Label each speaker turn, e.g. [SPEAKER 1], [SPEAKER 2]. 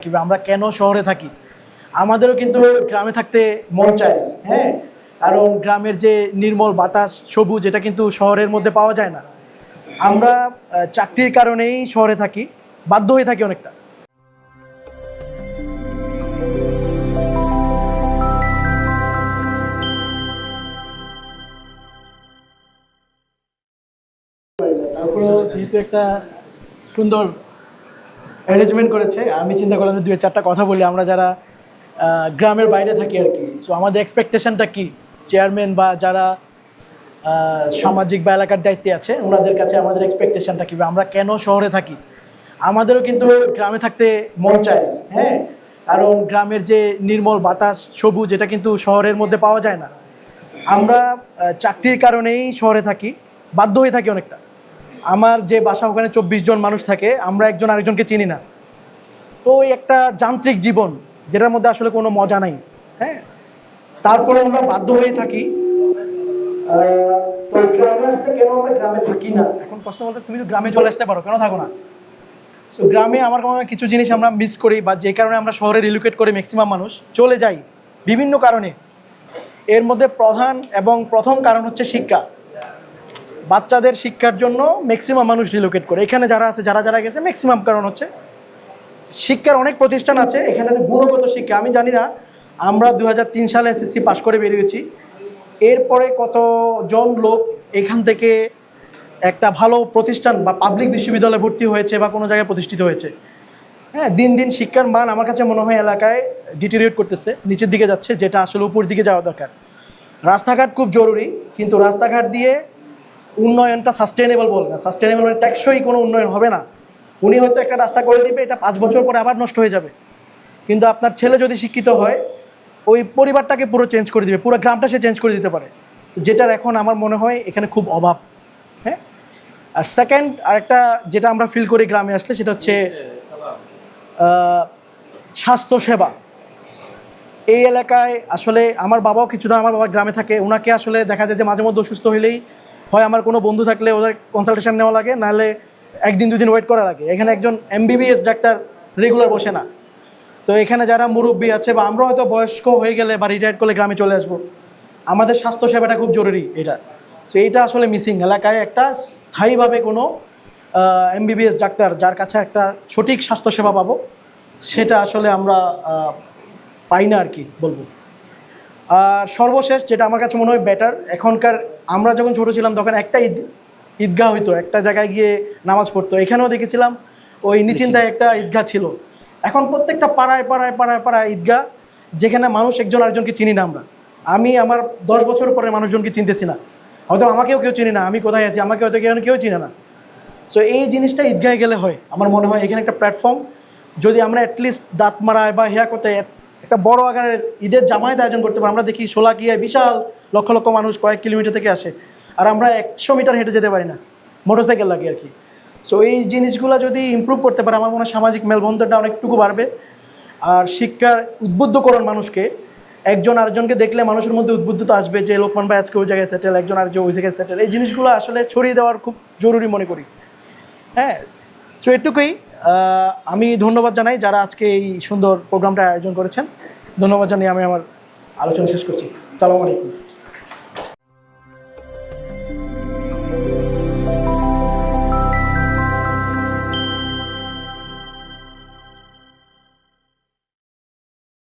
[SPEAKER 1] কিংবা আমরা কেন শহরে থাকি? আমাদেরও কিন্তু গ্রামে থাকতে মন চায় হ্যাঁ? কারণ গ্রামের যে নির্মল বাতাস, সবুজ, এটা কিন্তু শহরের মধ্যে পাওয়া যায় না। আমরা চাকরির কারণেই শহরে থাকি, বাধ্য হয়ে থাকি অনেকটা। যেহেতু একটা সুন্দর অ্যারেঞ্জমেন্ট করেছে। আমি চিন্তা করলাম যে দুই চারটা কথা বলি, আমরা যারা গ্রামের বাইরে থাকি আর কি। সো আমাদের এক্সপেকটেশনটা কি? চেয়ারম্যান বা যারা সামাজিক বা এলাকার দায়িত্বে আছে, ওনাদের কাছে আমাদের এক্সপেকটেশনটা কি? আমরা কেন শহরে থাকি? আমাদেরও কিন্তু গ্রামে থাকতে মন চায় হ্যাঁ? কারণ গ্রামের যে নির্মল বাতাস, সবুজ, এটা কিন্তু শহরের মধ্যে পাওয়া যায় না। আমরা চাকরির কারণেই শহরে থাকি, বাধ্য হয়ে থাকি অনেকটা। আমার যে বাসা ওখানে চব্বিশ জন মানুষ থাকে, আমরা একজন আরেকজনকে চিনি না। তো ওই একটা যান্ত্রিক জীবন, যেটার মধ্যে আসলে কোনো মজা নাই হ্যাঁ? তারপরে আমরা বাধ্য হয়ে থাকি। কেন না? এখন প্রশ্ন বলতে, তুমি তো গ্রামে চলে আসতে পারো, কেন থাকো না? তো গ্রামে আমার হয় কিছু জিনিস আমরা মিস করি, বা যে কারণে আমরা শহরে রিলোকেট করি ম্যাক্সিমাম মানুষ চলে যাই, বিভিন্ন কারণে। এর মধ্যে প্রধান এবং প্রথম কারণ হচ্ছে শিক্ষা। বাচ্চাদের শিক্ষার জন্য ম্যাক্সিমাম মানুষ রিলোকেট করে। এখানে যারা আছে, যারা যারা গেছে ম্যাক্সিমাম কারণ হচ্ছে শিক্ষার অনেক প্রতিষ্ঠান আছে, এখানে গুণগত শিক্ষা, আমি জানি না, আমরা দু হাজার তিন সালে এসএসসি পাশ করে বেরিয়েছি। এরপরে কতজন লোক এখান থেকে একটা ভালো প্রতিষ্ঠান বা পাবলিক বিশ্ববিদ্যালয়ে ভর্তি হয়েছে বা কোনো জায়গায় প্রতিষ্ঠিত হয়েছে? হ্যাঁ দিন দিন শিক্ষার মান আমার কাছে মনে হয় এলাকায় ডিটেরিয়েট করতেছে, নিচের দিকে যাচ্ছে, যেটা আসলে উপর দিকে যাওয়া দরকার। রাস্তাঘাট খুব জরুরি, কিন্তু রাস্তাঘাট দিয়ে উন্নয়নটা সাস্টেনেবল বলে না। সাস্টেনেবল মানে টেকসই কোনো উন্নয়ন হবে না। উনি হয়তো একটা রাস্তা করে দিবে, এটা পাঁচ বছর পরে আবার নষ্ট হয়ে যাবে। কিন্তু আপনার ছেলে যদি শিক্ষিত হয়, ওই পরিবারটাকে পুরো চেঞ্জ করে দিবে, পুরো গ্রামটা সে চেঞ্জ করে দিতে পারে। যেটার এখন আমার মনে হয়, এখানে খুব অভাব। হ্যাঁ? আর সেকেন্ড আরেকটা যেটা আমরা ফিল করি গ্রামে আসলে, সেটা হচ্ছে স্বাস্থ্যসেবা এই এলাকায় আসলে আমার বাবাও কিছুটা, আমার বাবা গ্রামে থাকে ওনাকে আসলে দেখা যায় যে মাঝে মধ্যে অসুস্থ হলেই হয় আমার কোনো বন্ধু থাকলে ওদের কনসালটেশন নেওয়া লাগে, নাহলে একদিন দুদিন ওয়েট করা লাগে। এখানে একজন এমবিবিএস ডাক্তার রেগুলার বসে না। তো এখানে যারা মুরব্বী আছে বা আমরা হয়তো বয়স্ক হয়ে গেলে বা রিটায়ার্ড করলে গ্রামে চলে আসব, আমাদের স্বাস্থ্যসেবাটা খুব জরুরি এটা। তো এইটা আসলে মিসিং এলাকায় একটা স্থায়ীভাবে কোনো এমবিবিএস ডাক্তার যার কাছে একটা সঠিক স্বাস্থ্যসেবা পাবো, সেটা আসলে আমরা পাই না আর কি বলব। আর সর্বশেষ যেটা আমার কাছে মনে হয় বেটার এখনকার আমরা যখন ছোটো ছিলাম তখন একটা ঈদ, ঈদগাহ হইতো, একটা জায়গায় গিয়ে নামাজ পড়তো। এখানেও দেখেছিলাম ওই নিচিন্তায় একটা ঈদগাহ ছিল। এখন প্রত্যেকটা পাড়ায় পাড়ায় পাড়ায় পাড়ায় ঈদগাহ, যেখানে মানুষ একজন আরেকজনকে চিনি না আমরা। আমি আমার দশ বছর পরে মানুষজনকে চিনতেছি না। হয়তো আমাকেও কেউ চিনি না, আমি কোথায় আছি, আমাকে হয়তো কেউ কেউ চিনে না। সো এই জিনিসটা ঈদগাহে গেলে হয়। আমার মনে হয় এখানে একটা প্ল্যাটফর্ম যদি আমরা অ্যাটলিস্ট দাঁত মারায় বা হেয়া করতে একটা বড় আকারের ঈদের জামায়াত আয়োজন করতে পারি। আমরা দেখি সোলাকিয়ায় বিশাল লক্ষ লক্ষ মানুষ কয়েক কিলোমিটার থেকে আসে। আর আমরা একশো মিটার হেঁটে যেতে পারি না। মোটরসাইকেল লাগে আর কি। সো এই জিনিসগুলো যদি ইমপ্রুভ করতে পারে, আমার মনে হয় সামাজিক মেলবন্ধনটা অনেকটুকু বাড়বে। আর শিক্ষার উদ্বুদ্ধকরণ মানুষকে, একজন আরেকজনকে দেখলে মানুষের মধ্যে উদ্বুদ্ধতা আসবে যে, লোকমান ভাই আজকে ওই জায়গায় সেটেল একজন আরেকজন ওই জায়গায় সেটেল এই জিনিসগুলো আসলে ছড়িয়ে দেওয়ার খুব জরুরি মনে করি। হ্যাঁ? সো এটুকুই। আমি ধন্যবাদ জানাই যারা আজকে এই সুন্দর প্রোগ্রামটা আয়োজন করেছেন। ধন্যবাদ জানিয়ে আমি আমার আলোচনা শেষ করছি। সালাম আলাইকুম।